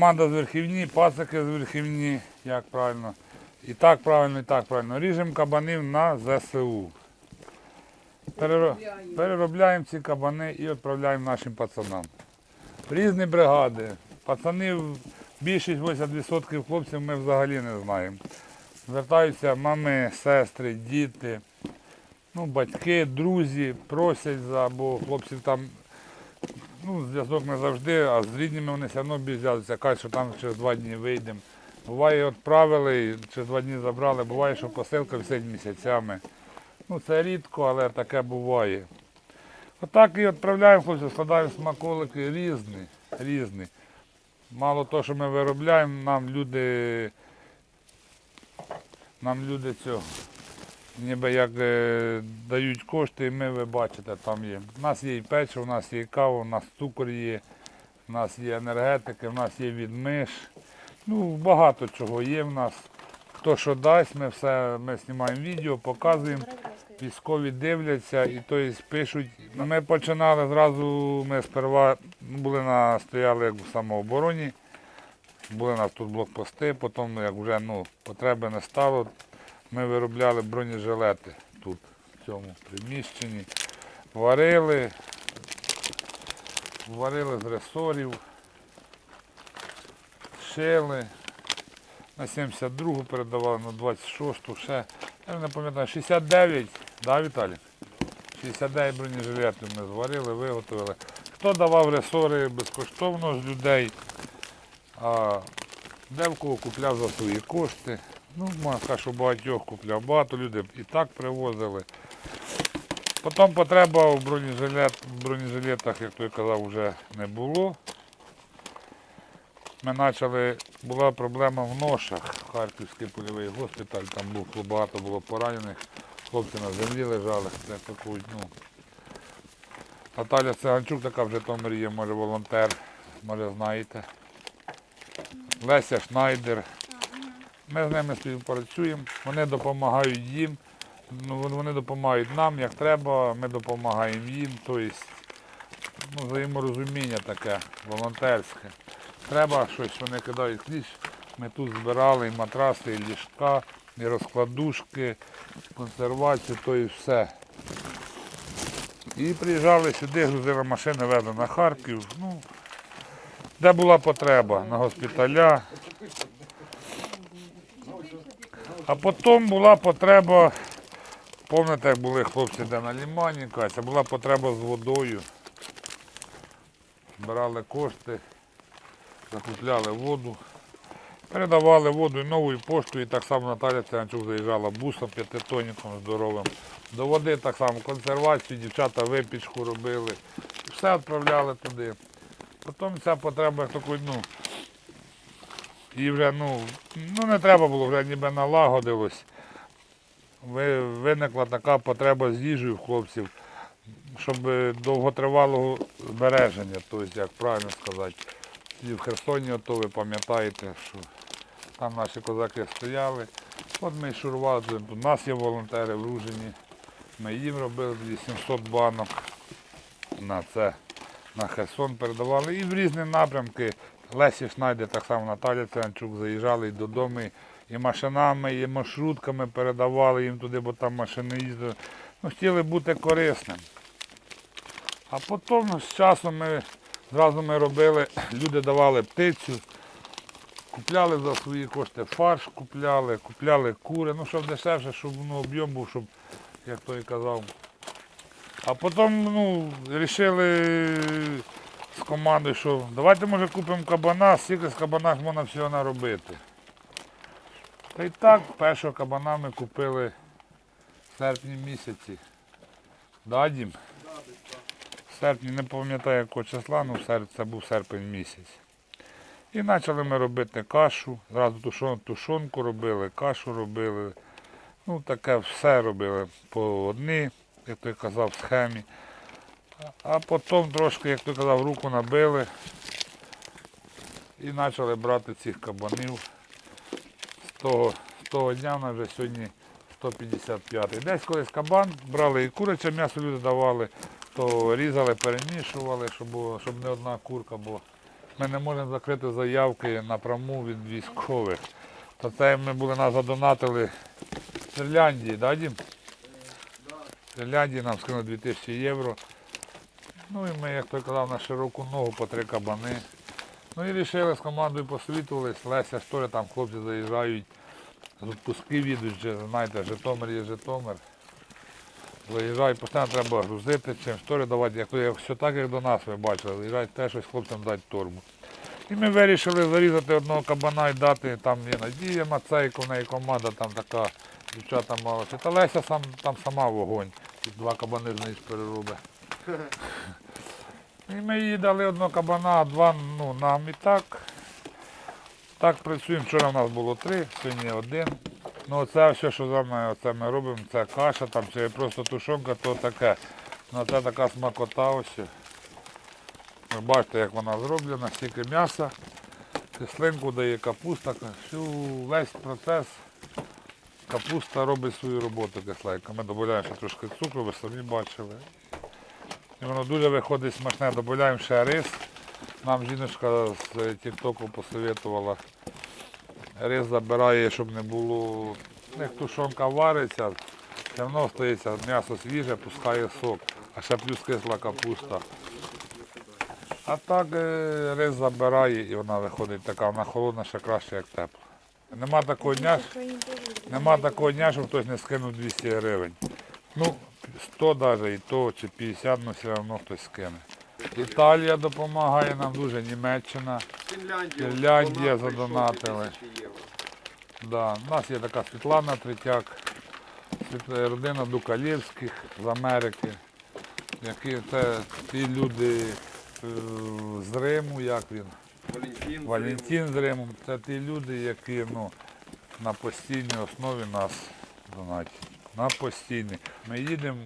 Команда з верхівні, пасики з верхівні, як правильно. І так правильно, і так правильно. Ріжемо кабанів на ЗСУ. Переро- Переробляємо ці кабани і відправляємо нашим пацанам. Різні бригади. Пацанів, більшість 80% хлопців ми взагалі не знаємо. Звертаються мами, сестри, діти, ну, батьки, друзі, просять за, бо хлопців там ну, зв'язок не завжди, а з рідними вони все одно зв'язуються, кажуть, що там через два дні вийдемо. Буває, відправили, через два дні забрали, буває, що посилка висить місяцями. Ну, це рідко, але таке буває. Отак і відправляємо хлопців, складаємо смаколики різні, різні. Мало того, що ми виробляємо, нам люди, нам люди цього. Ніби як е, дають кошти, і ми, ви бачите, там є. У нас є і печиво, у нас є і кава, у нас цукор є, у нас є енергетики, у нас є відмиш. Ну, багато чого є в нас. Хто що дасть, ми все ми знімаємо відео, показуємо. Військові дивляться і тобто, пишуть. Ну, Ми починали зразу, ми сперва були на, стояли в самообороні, були у нас тут блокпости, потім як вже ну, потреби не стало, ми виробляли бронежилети тут, в цьому приміщенні. Варили, варили з ресорів, шили. На 72-гу передавали, на 26-ту ще. Я не пам'ятаю, 69, да, Віталій? 69 бронежилетів ми зварили, виготовили. Хто давав ресори безкоштовно з людей, а де в кого купляв за свої кошти. Ну, сказати, що багатьох купляв. Багато людей і так привозили. Потім потреба в бронежилет, бронежилетах, як той казав, вже не було. Ми почали, була проблема в ношах, Харківський польовий госпіталь, там був багато було поранених, хлопці на землі лежали, це таку, ну. Наталя Циганчук така в Житомирі є, може волонтер, може знаєте. Леся Шнайдер. Ми з ними співпрацюємо, вони допомагають їм, ну, вони допомагають нам, як треба, ми допомагаємо їм. Тобто, ну, взаєморозуміння таке, волонтерське. Треба щось, вони кидають кліч. Ми тут збирали і матраси, і ліжка, і розкладушки, консервацію, то і все. І приїжджали сюди, грузили машини, везли на Харків. Ну, де була потреба, на госпіталя. А потім була потреба, пам'ятаєте, як були хлопці де на лімані, це була потреба з водою. Збирали кошти закупляли воду, передавали воду і новою поштою, і так само Наталя Циганчук заїжджала бусом п'ятитонником здоровим. До води так само консервацію, дівчата випічку робили, все відправляли туди. Потім ця потреба як такої, ну, і вже ну, ну не треба було, вже ніби налагодилось. Ви- Виникла така потреба з їжею в хлопців, щоб е, довготривалого збереження, тобто, як правильно сказати. І в Херсоні, ото ви пам'ятаєте, що там наші козаки стояли. От ми шурували, у нас є волонтери в Ружині. Ми їм робили 800 банок на це, на Херсон передавали. І в різні напрямки. Лесі Шнайде, так само Наталя Циганчук заїжджали і додому, і машинами, і маршрутками передавали їм туди, бо там машини їздили. Ну, хотіли бути корисним. А потім з часом ми Зразу ми робили, люди давали птицю, купляли за свої кошти фарш, купляли, купляли кури, ну щоб дешевше, щоб ну, об'єм був, щоб, як той казав. А потім ну, вирішили з командою, що давайте може купимо кабана, скільки з кабана можна всього наробити. Та й так, першого кабана ми купили в серпні місяці. Да, Дім? В серпні, не пам'ятаю якого числа, ну в серп- це був серпень місяць. І почали ми робити кашу, зразу тушон, тушонку робили, кашу робили. Ну таке все робили по одній, як той казав, схемі. А- потім трошки, як той казав, руку набили і почали брати цих кабанів. З того, з того дня в нас вже сьогодні 155. Десь колись кабан брали і куряче м'ясо люди давали, то різали, перемішували, щоб, щоб не одна курка, бо ми не можемо закрити заявки напряму від військових. То це ми були нас задонатили з Фінляндії, да, Дім? З Фінляндії нам скинули 2000 євро. Ну і ми, як той казав, на широку ногу по три кабани. Ну і вирішили з командою посвітувались. Леся теж там хлопці заїжджають, з відпусків їдуть, знаєте, Житомир є Житомир. Заїжджають, постійно треба грузити чимось, теж давати, як, як все так, як до нас ви бачили, заїжджають теж щось хлопцям дати торбу. І ми вирішили зарізати одного кабана і дати, там є Надія Мацейко, в неї команда там така, дівчата молодці. Та Леся сам, там сама вогонь. Два кабани з ж переробить. І ми їй дали одного кабана, два ну, нам і так. Так працюємо. Вчора в нас було три, сьогодні один. Ну оце все, що за ми, оце ми робимо, це каша там, чи просто тушонка, то таке. Ну це така смакота ось. Ви бачите, як вона зроблена, стільки м'яса, кислинку дає капуста, всю, весь процес. Капуста робить свою роботу кисленька. Ми додаємо ще трошки цукру, ви самі бачили. І воно дуже виходить смачне. Додаємо ще рис. Нам жіночка з Тіктоку посоветувала. Рис забирає, щоб не було. Як тушонка вариться, все одно стається м'ясо свіже, пускає сок, а ще плюс кисла капуста. А так е, рис забирає і вона виходить така, вона холодна, ще краще, як тепла. Нема такого дня, Нема такого дня, щоб хтось не скинув 200 гривень. Ну, 100 навіть, і то, чи 50, ну все одно хтось скине. Італія допомагає нам дуже, Німеччина. Фінляндія, Фінляндія задонатили. Да. У нас є така Світлана Третяк, родина Дукалєвських з Америки, які це ті люди е, з Риму, як він, Валентин. Валентин з Риму, це ті люди, які ну, на постійній основі нас донатять. На постійній. Ми їдемо,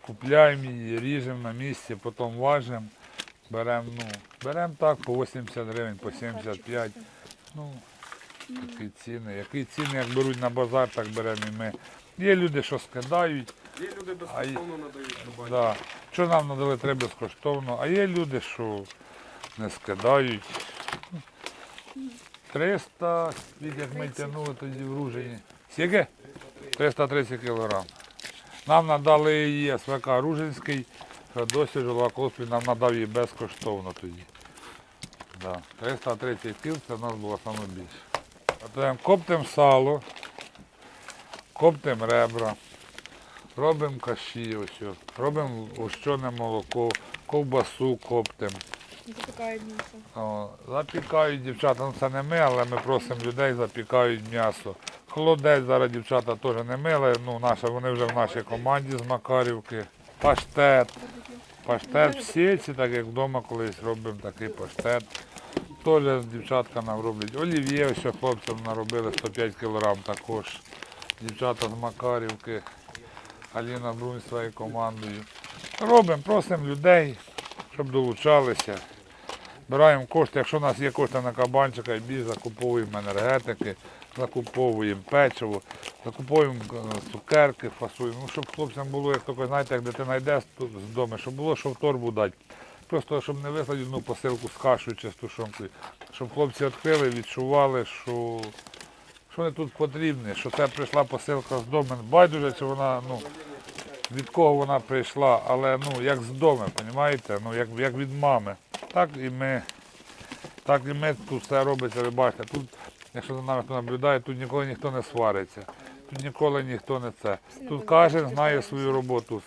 купляємо її, ріжемо на місці, потім важимо, беремо, ну, беремо так по 80 гривень, по 75. Ну, такі ціни. Які ціни, як беруть на базар, так беремо і ми. Є люди, що скидають. Є люди безкоштовно надають собаки. Да. Що нам надали, треба безкоштовно. А є люди, що не скидають. 300, скільки як ми тягнули тоді в Ружині. Скільки? 330 кілограм. Нам надали її СВК Ружинський, досі жила Коспіль, нам надав її безкоштовно тоді. Да. 330 кіл, це в нас було саме більше. Коптимо сало, коптимо ребра, робимо каші, ось, робимо гущене молоко, ковбасу коптимо. Запікають м'ясо. Запікають дівчата, ну це не ми, але ми просимо людей, запікають м'ясо. Холодець зараз дівчата теж не мили, ну наша, вони вже в нашій команді з Макарівки. Паштет. Паштет в сіці, так як вдома колись робимо такий паштет. Теж дівчатка нам роблять. Олів'є, що хлопцям наробили 105 кг також. Дівчата з Макарівки, Аліна Брунь своєю командою. Робимо, просимо людей, щоб долучалися. Збираємо кошти, якщо у нас є кошти на кабанчика, і більш закуповуємо енергетики, закуповуємо печиво, закуповуємо е, цукерки, фасуємо. Ну, щоб хлопцям було, як тільки, знаєте, як дитина йде з дому, щоб було, що в торбу дати. Просто щоб не вислати одну посилку з кашею чи з тушонкою. Щоб хлопці відкрили, відчували, що, що вони тут потрібні, що це прийшла посилка з дому. Байдуже, чи вона, ну, від кого вона прийшла, але ну, як з дому, розумієте? Ну, як, як від мами. Так і ми, так і ми тут все робиться, ви бачите. Тут, якщо за нами хто наблюдає, тут ніколи ніхто не свариться. Тут ніколи ніхто не це. Тут кожен знає свою роботу.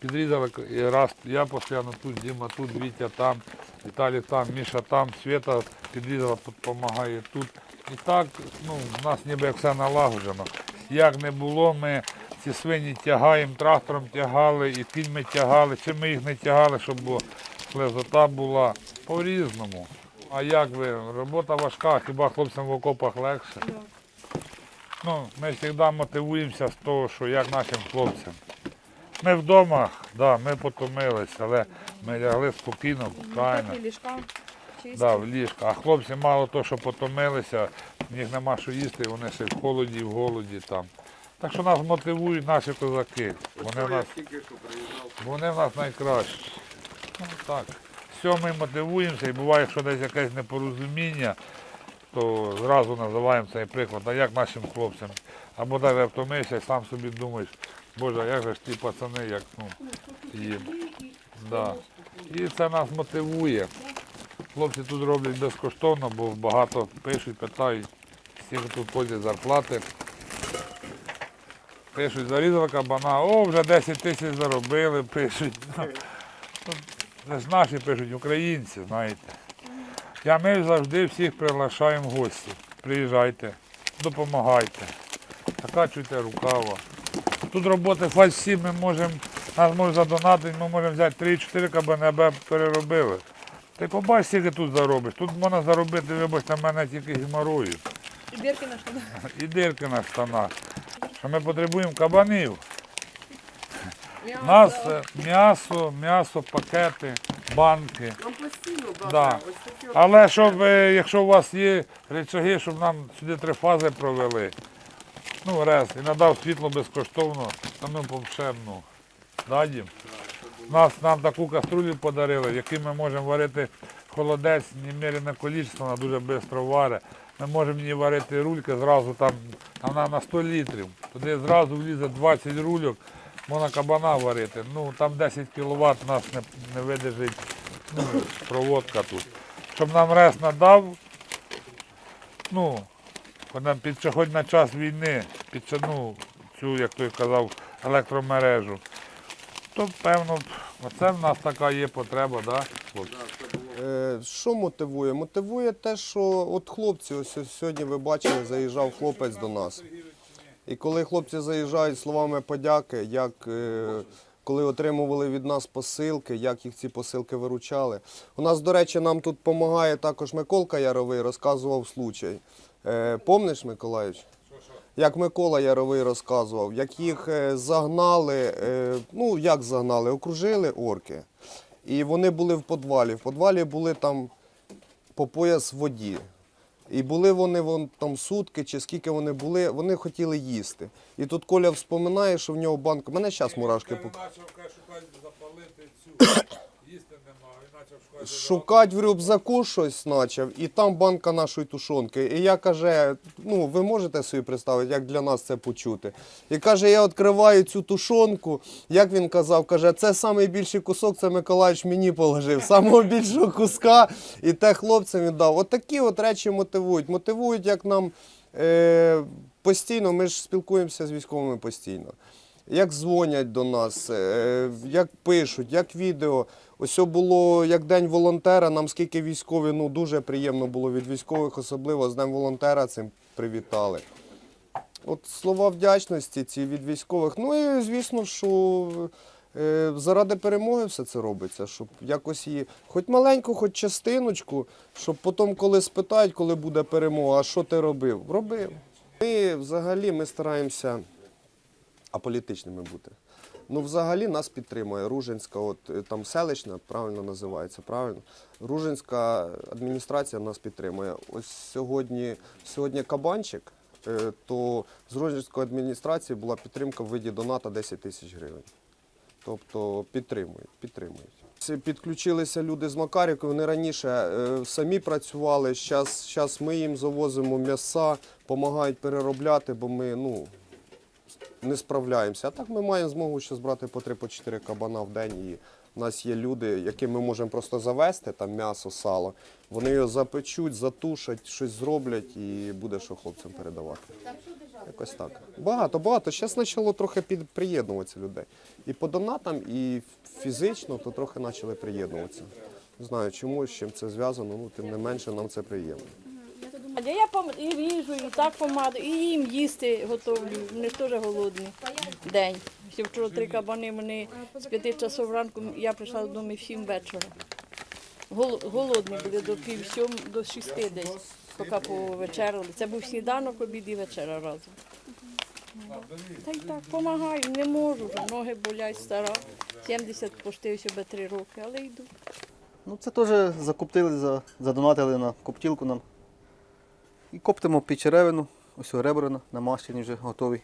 Підрізали і раз, я постійно тут, Діма тут, Вітя там, Віталій там, Міша там, Свята підрізала, тут допомагає тут. І так, ну, в нас ніби як все налагоджено. Як не було, ми ці свині тягаємо, трактором тягали, і кіньми тягали, чи ми їх не тягали, щоб було слезота була по-різному. А як ви? Робота важка, хіба хлопцям в окопах легше? Да. Ну, ми завжди мотивуємося з того, що як нашим хлопцям. Ми вдома, да, ми потомилися, але ми лягли спокійно, правильно. Ліжка, чисті. Да, в ліжка. А хлопці мало того, що потомилися, в них нема що їсти, вони ще в холоді, в голоді там. Так що нас мотивують наші козаки. Вони в нас, вони в нас найкращі. Ну так. Ми мотивуємося і буває, якщо десь якесь непорозуміння, то зразу називаємо цей приклад, а як нашим хлопцям. Або навіть втомився і сам собі думаєш, боже, як же ж ті пацани, як ну, їм. Да. І це нас мотивує. Хлопці тут роблять безкоштовно, бо багато пишуть, питають, всі тут платять зарплати. Пишуть, зарізали кабана, о, вже 10 тисяч заробили, пишуть. Це ж наші пишуть, українці, знаєте. Я ми завжди всіх приглашаємо в гості. Приїжджайте, допомагайте. Така чуйте рукава. Тут роботи фальсі ми можемо, нас можуть задонатити, ми можемо взяти 3-4 кабани, переробили. Ти побач, скільки тут заробиш. Тут можна заробити, вибачте, мене тільки геморою. І дірки на штанах. І дирки на штанах. Що ми потребуємо кабанів. У нас е, м'ясо, м'ясо, пакети, банки. Нам постійно Да. ось такі от Але щоб, е, якщо у вас є речаги, щоб нам сюди три фази провели, ну раз, і надав світло безкоштовно, то ми взагалі, ну, дадім. Нас, нам таку каструлю подарили, в якій ми можемо варити холодець немерене кількість, вона дуже швидко варить. Ми можемо її варити рульки зразу там, там вона на 100 літрів. Туди зразу влізе 20 рульок, можна кабана варити. Ну там 10 кВт нас не, не видержить ну, проводка тут. Щоб нам рес надав, ну, під, хоч на час війни, під цю, як той казав, електромережу, то певно, оце в нас така є потреба, да, хлопці? Е, Що мотивує? Мотивує те, що от хлопці, ось сьогодні ви бачили, заїжджав хлопець до нас. І коли хлопці заїжджають словами подяки, як е, коли отримували від нас посилки, як їх ці посилки виручали. У нас, до речі, нам тут допомагає також Миколка Яровий, розказував случай. Е, Помниш, Миколаївич? Як Микола Яровий розказував, як їх е, загнали, ну як загнали, окружили орки. І вони були в подвалі. В подвалі були там по пояс в воді. І були вони вон, там сутки чи скільки вони були, вони хотіли їсти. І тут Коля вспоминає, що в нього банка. Мене зараз мурашки по почав запалити цю, їсти нема, він почав шукати. в рюкзаку щось почав, і там банка нашої тушонки. І я каже, ну ви можете собі представити, як для нас це почути. І каже, я відкриваю цю тушонку. Як він казав, каже, це найбільший кусок, це Миколаївич мені положив. Самого більшого куска, і те хлопцям віддав. От такі от речі мотивують. Мотивують, як нам е, постійно, ми ж спілкуємося з військовими постійно. Як дзвонять до нас, е, як пишуть, як відео. Ось було як день волонтера. Нам скільки військові, ну дуже приємно було від військових, особливо з Днем волонтера цим привітали. От слова вдячності ці від військових. Ну і звісно, що е, заради перемоги все це робиться, щоб якось її, хоч маленьку, хоч частиночку, щоб потім, коли спитають, коли буде перемога, а що ти робив? Робив. Ми взагалі ми стараємося аполітичними бути. Ну, взагалі нас підтримує Ружинська, от е, там селищна, правильно називається, правильно. Ружинська адміністрація нас підтримує. Ось сьогодні, сьогодні кабанчик, е, то з Ружинської адміністрації була підтримка в виді доната 10 тисяч гривень. Тобто підтримують, підтримують. Підключилися люди з Макарівки, вони раніше е, самі працювали, зараз ми їм завозимо м'яса, допомагають переробляти, бо ми ну, не справляємося. А так ми маємо змогу ще збрати по 3-4 кабана в день. І в нас є люди, яким ми можемо просто завести там м'ясо, сало. Вони його запечуть, затушать, щось зроблять і буде що хлопцям передавати. Якось так. Багато, багато. Зараз почало трохи під, приєднуватися людей. І по донатам, і фізично, то трохи почали приєднуватися. Не знаю чому, з чим це зв'язано, ну тим не менше нам це приємно. А Я пом- і ріжу, і так помаду, і їм їсти готовлю. Вони теж голодні. День. Ще вчора три кабани, вони з п'яти часов ранку, я прийшла додому в сім вечора. Гол- Голодні були до пів сьом, до шести десь, поки повечеряли. Це був сніданок, обід і вечера разом. Та й так, допомагаю, не можу ноги болять, стара. 70 пошти себе три роки, але йду. Ну, це теж закоптили, задонатили на коптілку нам. І коптимо під черевину, ось ребра намащені вже готові.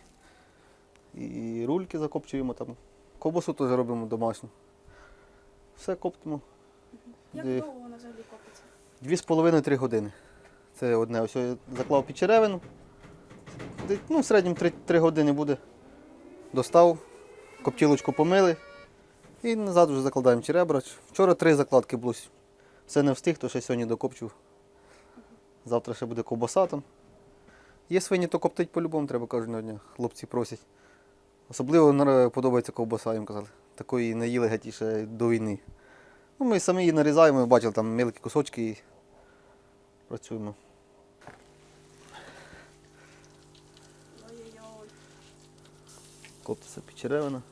І рульки закопчуємо там. Ковбасу теж робимо домашню. Все коптимо. Як Де- довго вона взагалі копиться? Дві з половиною-три години. Це одне. Ось я заклав під черевину. Де- Ну, в середньому 3, години буде. Достав, коптілочку помили і назад вже закладаємо черебра. Вчора три закладки було. Все не встиг, то ще сьогодні докопчу. Завтра ще буде ковбаса там. Є свині, то коптить по-любому треба кожного дня. Хлопці просять. Особливо подобається ковбаса, їм казали. Такої не їли геть ще до війни. Ну, ми самі її нарізаємо, бачили там мелкі кусочки і працюємо. Коптиться печеревина.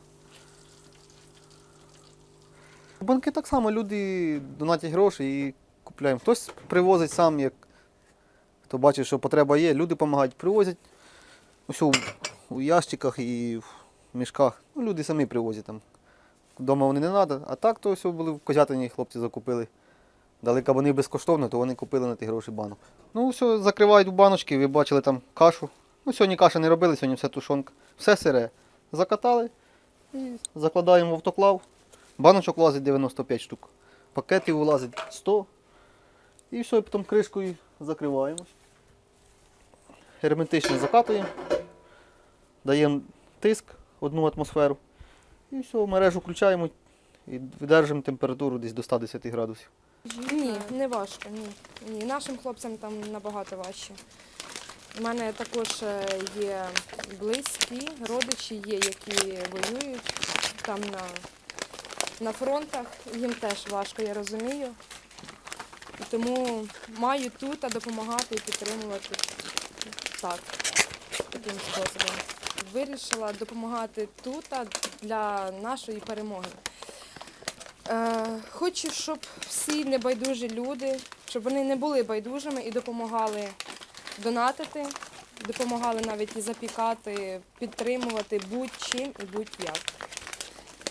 Банки так само, люди донатять гроші і купляємо. Хтось привозить сам, як хто бачить, що потреба є, люди допомагають, привозять усе у, ящиках і в мішках. Ну, люди самі привозять там. Дома вони не треба, а так то все були в козятині, хлопці закупили. Дали кабани безкоштовно, то вони купили на ті гроші банок. Ну, все, закривають в баночки, ви бачили там кашу. Ну, сьогодні каші не робили, сьогодні все тушонка. Все сире. Закатали і закладаємо в автоклав. Баночок влазить 95 штук. Пакетів влазить 100. І все, і потім кришкою закриваємо. Герметично закатуємо. Даємо тиск, одну атмосферу. І все, мережу включаємо і видержимо температуру десь до 110 градусів. Ні, не важко, ні. ні. Нашим хлопцям там набагато важче. У мене також е, є близькі, родичі є, які воюють там на, на фронтах. Їм теж важко, я розумію. І тому маю тут допомагати і підтримувати так, таким способом. Вирішила допомагати тут для нашої перемоги. Е, хочу, щоб всі небайдужі люди, щоб вони не були байдужими і допомагали донатити, допомагали навіть і запікати, підтримувати будь-чим і будь-як.